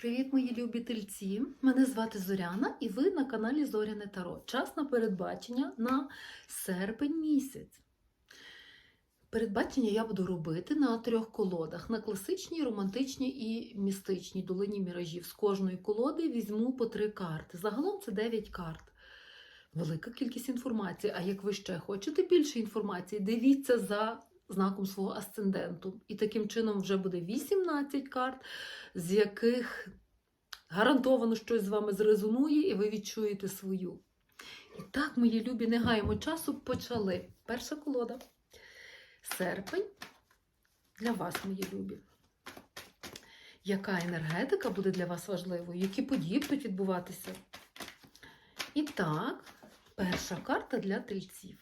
Привіт, мої любі тельці! Мене звати Зоряна, і ви на каналі Зоряне Таро. Час на передбачення на серпень місяць. Передбачення я буду робити на трьох колодах: на класичній, романтичній і містичній долині міражів. З кожної колоди візьму по три карти. Загалом це 9 карт. Велика кількість інформації. А як ви ще хочете більше інформації, дивіться за знаком свого асценденту. І таким чином вже буде 18 карт, з яких гарантовано щось з вами зрезонує, і ви відчуєте свою. І так, мої любі, не гаємо часу, почали. Перша колода. Серпень для вас, мої любі. Яка енергетика буде для вас важливою? Які події будуть відбуватися? І так, перша карта для тельців.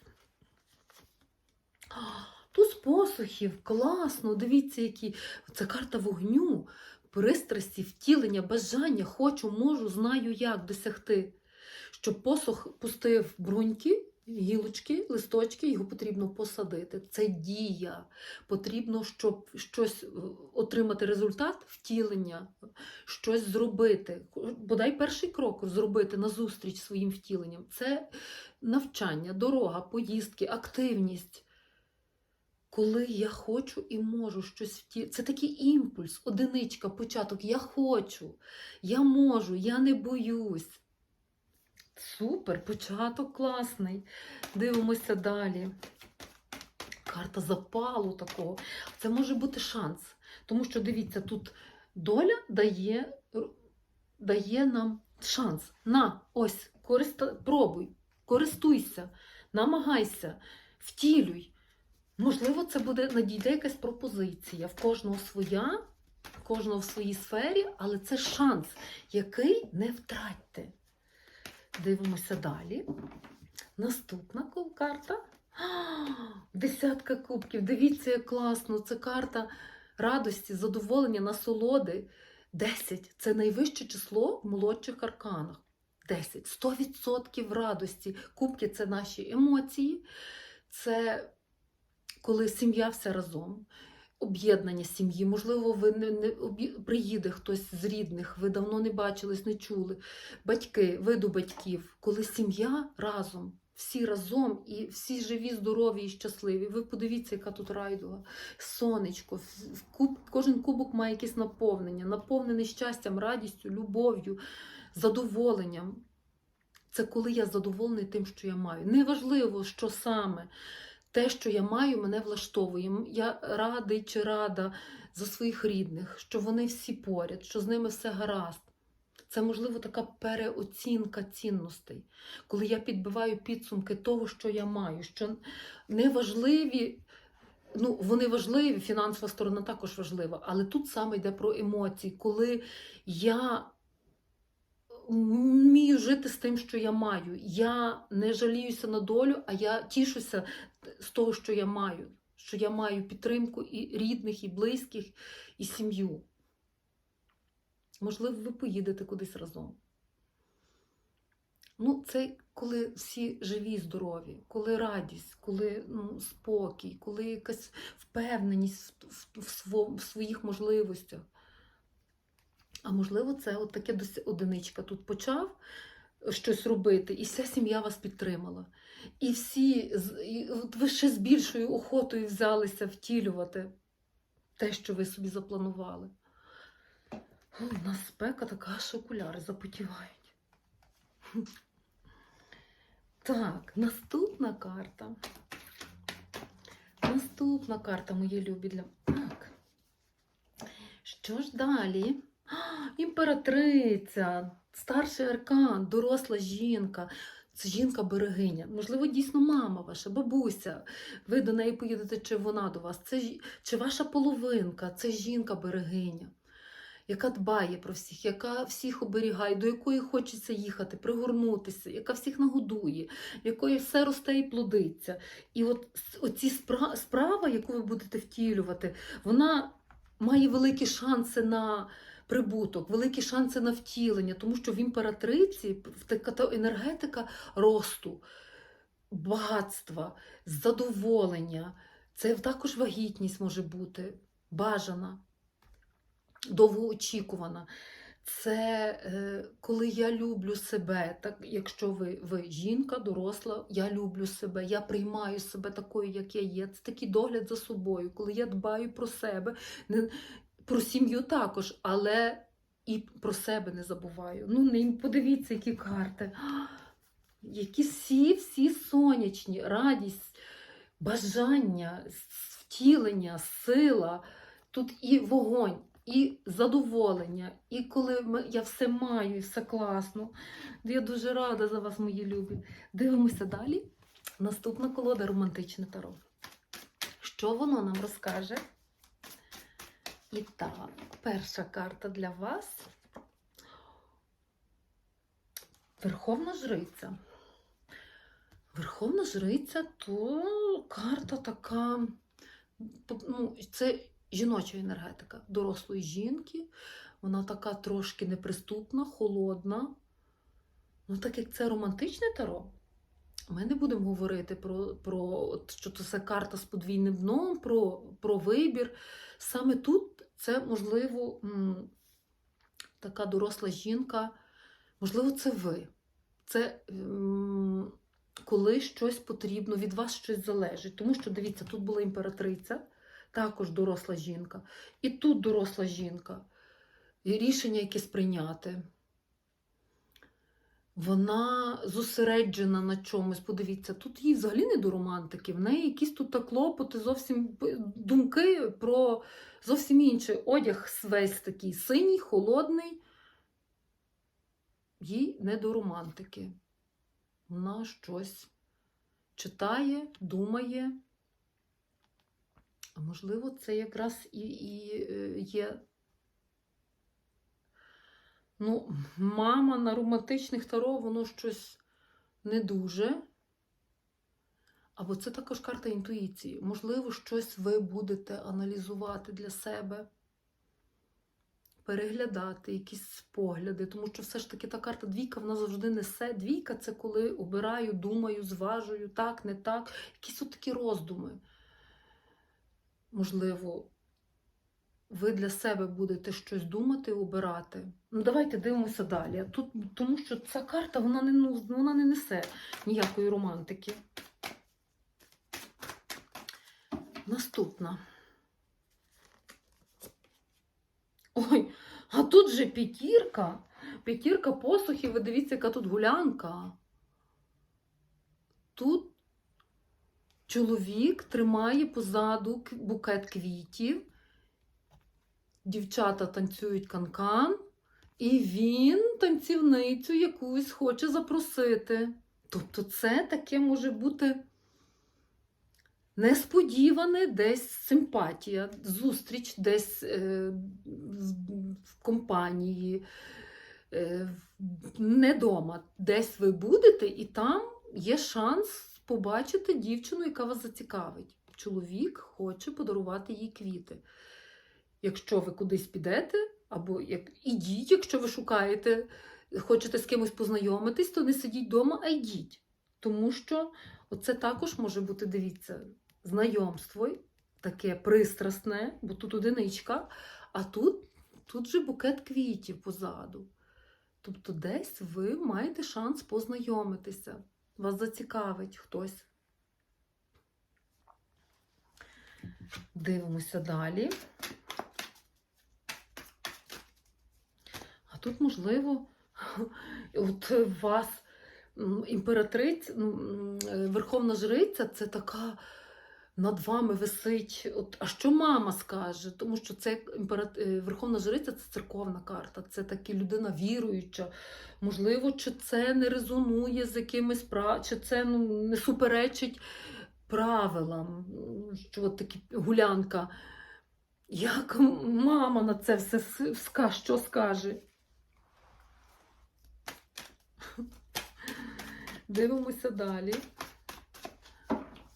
Туз посухів, класно, дивіться, які. Це карта вогню, пристрасті, втілення, бажання, хочу, можу, знаю, як досягти. Щоб посух пустив бруньки, гілочки, листочки, його потрібно посадити. Це дія. Потрібно, щоб щось е, отримати результат, втілення, щось зробити. Бодай перший крок зробити назустріч своїм втіленням. Це навчання, дорога, поїздки, активність. Коли я хочу і можу щось втілити. Це такий імпульс, одиничка, початок. Я хочу, я можу, я не боюсь. Супер, початок класний. Дивимося далі. Карта запалу такого. Це може бути шанс. Тому що, дивіться, тут доля дає, дає нам шанс. На, ось, користа, пробуй, користуйся, намагайся, втілюй. Можливо, це буде надійде якась пропозиція. В кожного своя, в кожного в своїй сфері, але це шанс, який не втратьте. Дивимося далі. Наступна карта. Десятка кубків. Дивіться, як класно. Це карта радості, задоволення, насолоди. 10 це найвище число в молодших арканах. 10. 100% радості. Кубки це наші емоції. Це коли сім'я вся разом. Об'єднання сім'ї, можливо, ви не, не приїде хтось з рідних, ви давно не бачились, не чули. Батьки, виду батьків, коли сім'я разом, всі разом і всі живі, здорові і щасливі. Ви подивіться, яка тут райдуга, сонечко, куб, кожен кубок має якесь наповнення, наповнений щастям, радістю, любов'ю, задоволенням. Це коли я задоволений тим, що я маю. Неважливо, що саме. Те, що я маю, мене влаштовує. Я радий чи рада за своїх рідних, що вони всі поряд, що з ними все гаразд. Це, можливо, така переоцінка цінностей, коли я підбиваю підсумки того, що я маю, що неважливі, ну, вони важливі, фінансова сторона також важлива, але тут саме йде про емоції, коли я вмію жити з тим, що я маю. Я не жаліюся на долю, а я тішуся з того, що я маю. Що я маю підтримку і рідних, і близьких, і сім'ю. Можливо, ви поїдете кудись разом. Ну, це коли всі живі, здорові, коли радість, коли ну, спокій, коли якась впевненість в, в, в, своїх можливостях. А можливо, це от таке одиничка тут почав щось робити, і вся сім'я вас підтримала. І всі, ви ще з більшою охотою взялися втілювати те, що ви собі запланували. О, У нас спека така, що окуляри запотівають. Так, наступна карта. Наступна карта, мої любі для. Так. Що ж далі? А, імператриця, старший аркан, доросла жінка. Це жінка-берегиня. Можливо, дійсно мама ваша, бабуся. Ви до неї поїдете, чи вона до вас. Це чи ваша половинка, це жінка-берегиня, яка дбає про всіх, яка всіх оберігає, до якої хочеться їхати, пригорнутися, яка всіх нагодує, якої все росте і плодиться. І от оці спра- справа, яку ви будете втілювати, вона має великі шанси на прибуток, великі шанси на втілення, тому що в імператриці така та енергетика росту, багатства, задоволення. Це також вагітність може бути бажана, довгоочікувана. це е, коли я люблю себе, так, якщо ви, ви жінка, доросла, я люблю себе, я приймаю себе такою, як я є. Це такий догляд за собою, коли я дбаю про себе, не, про сім'ю також, але і про себе не забуваю. Ну, подивіться, які карти. Які всі, всі сонячні, радість, бажання, втілення, сила. Тут і вогонь, і задоволення, і коли я все маю, і все класно. Я дуже рада за вас, мої любі. Дивимося далі. Наступна колода романтичне таро. Що воно нам розкаже? І так, перша карта для вас. Верховна жриця. Верховна жриця то карта така. Ну, це жіноча енергетика дорослої жінки. Вона така трошки неприступна, холодна. Ну, так як це романтичне таро, ми не будемо говорити про, про що це карта з подвійним дном, про, про вибір. Саме тут це, можливо, така доросла жінка, можливо, це ви. Це коли щось потрібно, від вас щось залежить. Тому що, дивіться, тут була імператриця, також доросла жінка, і тут доросла жінка. І рішення якесь прийняти. Вона зосереджена на чомусь. Подивіться, тут їй взагалі не до романтики. В неї якісь тут клопоти, зовсім думки про зовсім інше. Одяг весь такий синій, холодний. Їй не до романтики. Вона щось читає, думає. А можливо, це якраз і, і е, є. Ну, мама на романтичних таро, воно щось не дуже. Або це також карта інтуїції. Можливо, щось ви будете аналізувати для себе, переглядати якісь погляди. Тому що все ж таки та карта двійка вона завжди несе. Двійка це коли обираю, думаю, зважую, так, не так. Якісь от такі роздуми. Можливо, ви для себе будете щось думати, обирати. Ну, давайте дивимося далі. Тут, тому що ця карта вона не, ну, вона не несе ніякої романтики. Наступна. Ой, а тут же п'ятірка. П'ятірка посухів, ви дивіться, яка тут гулянка. Тут чоловік тримає позаду букет квітів. Дівчата танцюють канкан, і він танцівницю якусь хоче запросити. Тобто, це таке може бути несподіване десь симпатія, зустріч десь е, в, компанії, е, не дома. Десь ви будете, і там є шанс побачити дівчину, яка вас зацікавить. Чоловік хоче подарувати їй квіти. Якщо ви кудись підете, або як ідіть, якщо ви шукаєте, хочете з кимось познайомитись, то не сидіть вдома, а йдіть. Тому що оце також може бути, дивіться, знайомство таке пристрасне, бо тут одиничка, а тут, тут же букет квітів позаду. Тобто десь ви маєте шанс познайомитися. Вас зацікавить хтось. Дивимося далі. А тут, можливо, от вас імператриця, верховна жриця це така над вами висить. От, а що мама скаже? Тому що це імперат... е, верховна жриця це церковна карта, це таки людина віруюча. Можливо, чи це не резонує з якимись прав, чи це ну, не суперечить правилам, що от такі гулянка. Як мама на це все ска- що скаже? Дивимося далі.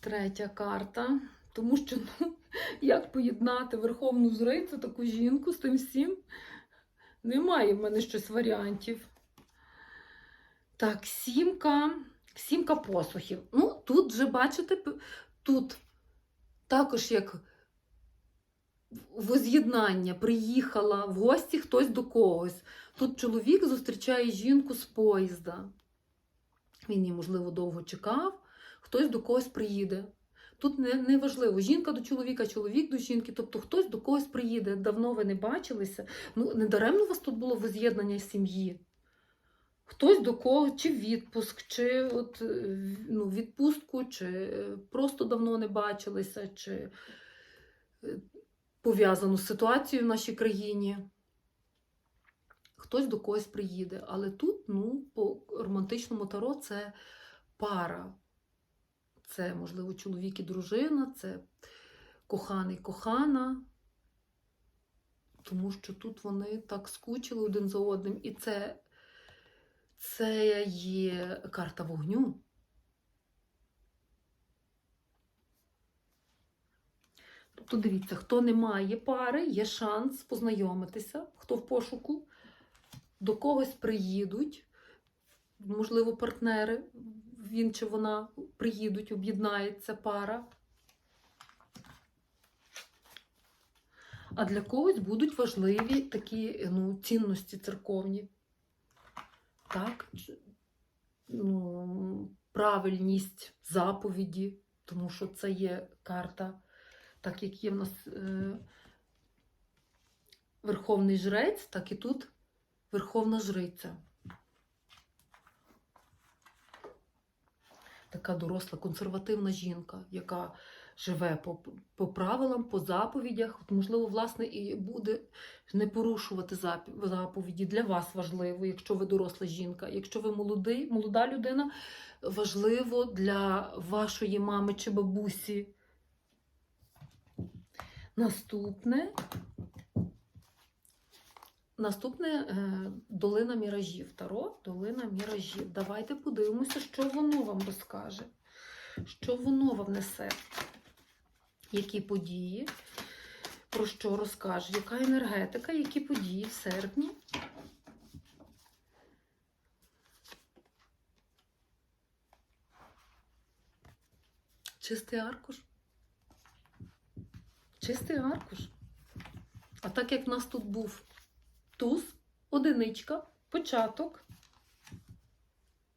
Третя карта. Тому що ну, як поєднати верховну жрицю, таку жінку з тим всім? Немає в мене щось варіантів. Так, сімка, сімка посухів. Ну, тут вже бачите, тут також як воз'єднання, приїхала в гості хтось до когось. Тут чоловік зустрічає жінку з поїзда. Він її, можливо, довго чекав, хтось до когось приїде. Тут не, важливо, жінка до чоловіка, чоловік до жінки, тобто хтось до когось приїде. Давно ви не бачилися. Ну, не даремно у вас тут було воз'єднання сім'ї. Хтось до кого, чи відпуск, чи от, е, ну, відпустку, чи е, просто давно не бачилися, чи е, пов'язану з ситуацією в нашій країні. Хтось до когось приїде. Але тут, ну, по романтичному таро це пара. Це, можливо, чоловік і дружина, це коханий кохана. Тому що тут вони так скучили один за одним. І це, це є карта вогню. Тобто, дивіться, хто не має пари, є шанс познайомитися, хто в пошуку, до когось приїдуть, можливо, партнери, він чи вона приїдуть, об'єднається пара. А для когось будуть важливі такі ну, цінності церковні. Так, ну, правильність заповіді, тому що це є карта, так як є в нас е, Верховний Жрець, так і тут Верховна Жриця. Така доросла консервативна жінка, яка живе по, по правилам, по заповідях. От, можливо, власне, і буде не порушувати заповіді. Для вас важливо, якщо ви доросла жінка. Якщо ви молодий, молода людина, важливо для вашої мами чи бабусі. Наступне. Наступне е, долина міражів. Таро долина міражів. Давайте подивимося, що воно вам розкаже. Що воно вам несе? Які події? Про що розкаже? Яка енергетика, які події в серпні? Чистий аркуш. Чистий аркуш. А так як в нас тут був туз, одиничка, початок.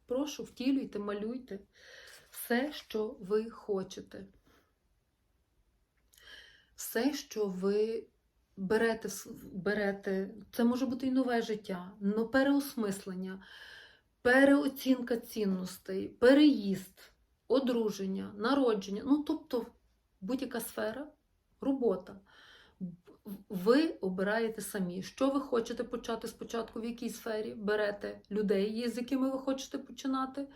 Прошу, втілюйте, малюйте все, що ви хочете. Все, що ви берете, берете, це може бути і нове життя, но переосмислення, переоцінка цінностей, переїзд, одруження, народження, ну тобто будь-яка сфера, робота. Ви обираєте самі, що ви хочете почати спочатку, в якій сфері. Берете людей, з якими ви хочете починати.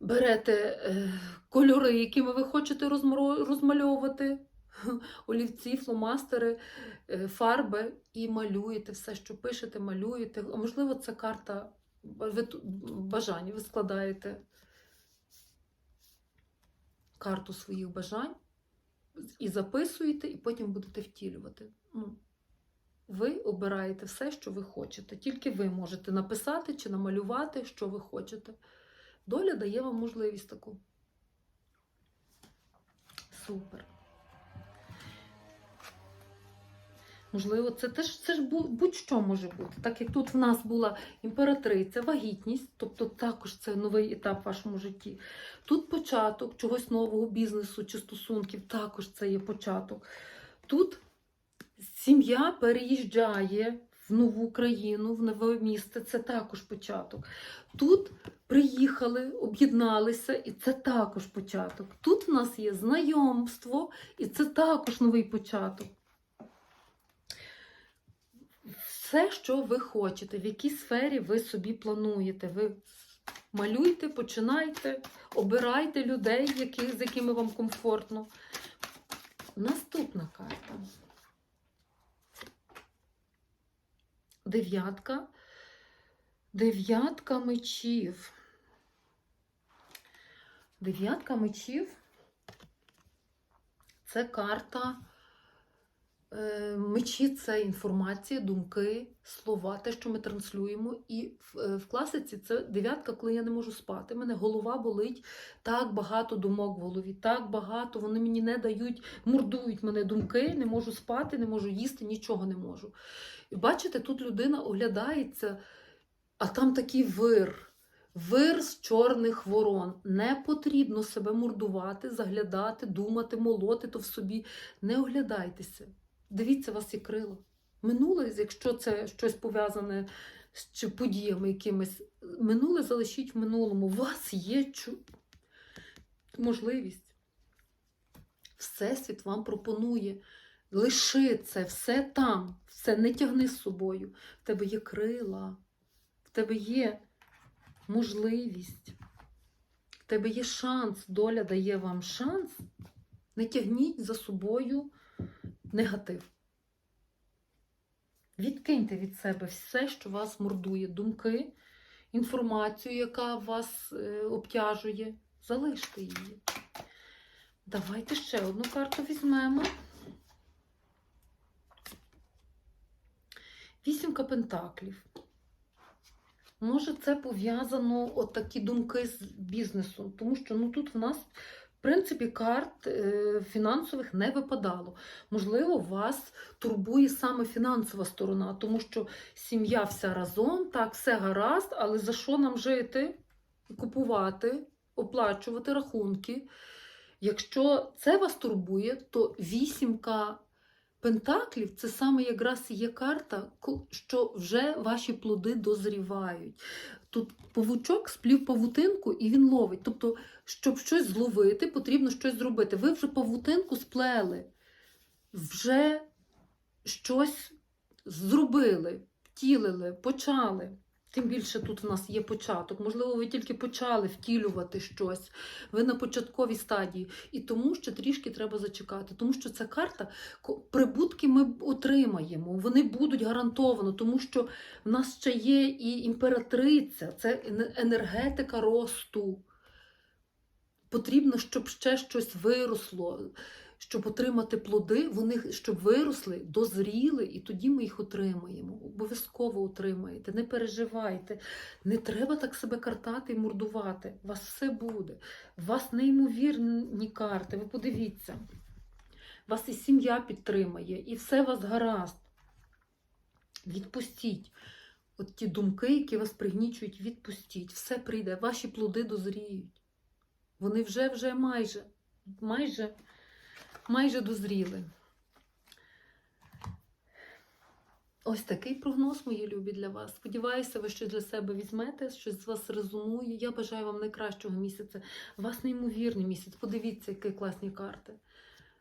Берете е, кольори, якими ви хочете розмальовувати, олівці, фломастери, е, фарби, і малюєте все, що пишете, малюєте. А можливо, це карта бажань. Ви складаєте карту своїх бажань і записуєте, і потім будете втілювати. Ну, ви обираєте все, що ви хочете. Тільки ви можете написати чи намалювати, що ви хочете. Доля дає вам можливість таку. Супер. Можливо, це теж це ж будь-що може бути. Так як тут в нас була імператриця, вагітність, тобто також це новий етап в вашому житті. Тут початок чогось нового бізнесу чи стосунків, також це є початок. Тут сім'я переїжджає в нову країну, в нове місце, це також початок. Тут приїхали, об'єдналися, і це також початок. Тут в нас є знайомство, і це також новий початок. Все, що ви хочете, в якій сфері ви собі плануєте. Ви малюйте, починайте, обирайте людей, які, з якими вам комфортно. Наступна карта. Дев'ятка. Дев'ятка мечів. Дев'ятка мечів це карта Мечі це інформація, думки, слова, те, що ми транслюємо. І в, е, в класиці це дев'ятка, коли я не можу спати. Мене голова болить, так багато думок в голові, так багато. Вони мені не дають, мордують мене думки, не можу спати, не можу їсти, нічого не можу. І бачите, тут людина оглядається, а там такий вир. Вир з чорних ворон. Не потрібно себе мордувати, заглядати, думати, молоти то в собі. Не оглядайтеся. Дивіться, вас є крила. Минуле, якщо це щось пов'язане з подіями якимись, минуле залишіть в минулому. У вас є можливість. Всесвіт вам пропонує. Лиши це, все там, все не тягни з собою. В тебе є крила, в тебе є можливість, в тебе є шанс, доля дає вам шанс. Не тягніть за собою негатив. Відкиньте від себе все, що вас мордує, думки, інформацію, яка вас е, обтяжує. Залиште її. Давайте ще одну карту візьмемо. Вісімка пентаклів. Може, це пов'язано от такі думки з бізнесом, тому що ну, тут в нас, в принципі, карт е, фінансових не випадало. Можливо, вас турбує саме фінансова сторона, тому що сім'я вся разом, так, все гаразд, але за що нам жити, купувати, оплачувати рахунки? Якщо це вас турбує, то вісімка Пентаклів це саме якраз є карта, що вже ваші плоди дозрівають. Тут павучок сплів павутинку і він ловить. Тобто, щоб щось зловити, потрібно щось зробити. Ви вже павутинку сплели, вже щось зробили, втілили, почали. Тим більше тут в нас є початок. Можливо, ви тільки почали втілювати щось. Ви на початковій стадії. І тому ще трішки треба зачекати. Тому що ця карта прибутки ми отримаємо, вони будуть гарантовано, тому що в нас ще є і імператриця, це енергетика росту. Потрібно, щоб ще щось виросло, щоб отримати плоди, вони щоб виросли, дозріли, і тоді ми їх отримаємо. Обов'язково отримаєте. Не переживайте. Не треба так себе картати і мордувати. У вас все буде. У вас неймовірні карти. Ви подивіться. Вас і сім'я підтримає, і все у вас гаразд. Відпустіть. От ті думки, які вас пригнічують, відпустіть. Все прийде, ваші плоди дозріють. Вони вже вже майже, майже, майже дозріли. Ось такий прогноз, мої любі, для вас. Сподіваюся, ви щось для себе візьмете, щось з вас резонує. Я бажаю вам найкращого місяця. У вас неймовірний місяць. Подивіться, які класні карти.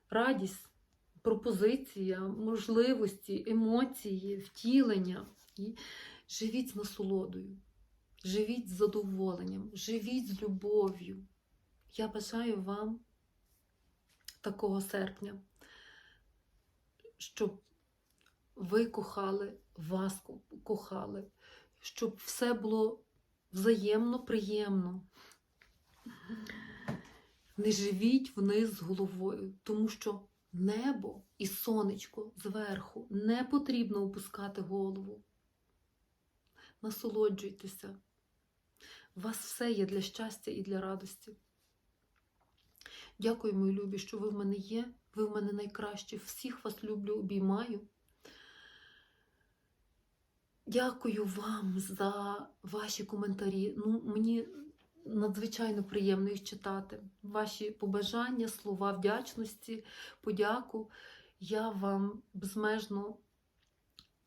Радість, пропозиція, можливості, емоції, втілення. І живіть з насолодою, живіть з задоволенням, живіть з любов'ю. Я бажаю вам такого серпня, щоб ви кохали, вас кохали, щоб все було взаємно приємно. Не живіть вниз з головою, тому що небо і сонечко зверху не потрібно опускати голову. Насолоджуйтеся. У вас все є для щастя і для радості. Дякую, мої любі, що ви в мене є. Ви в мене найкращі. Всіх вас люблю, обіймаю. Дякую вам за ваші коментарі. Ну, мені надзвичайно приємно їх читати. Ваші побажання, слова вдячності, подяку. Я вам безмежно,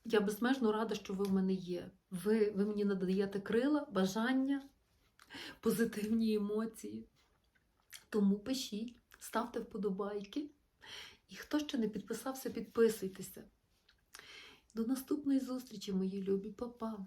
я безмежно рада, що ви в мене є. Ви, ви мені надаєте крила, бажання, позитивні емоції. Тому пишіть, ставте вподобайки. І хто ще не підписався, підписуйтеся. До наступної зустрічі, мої любі, Па-па!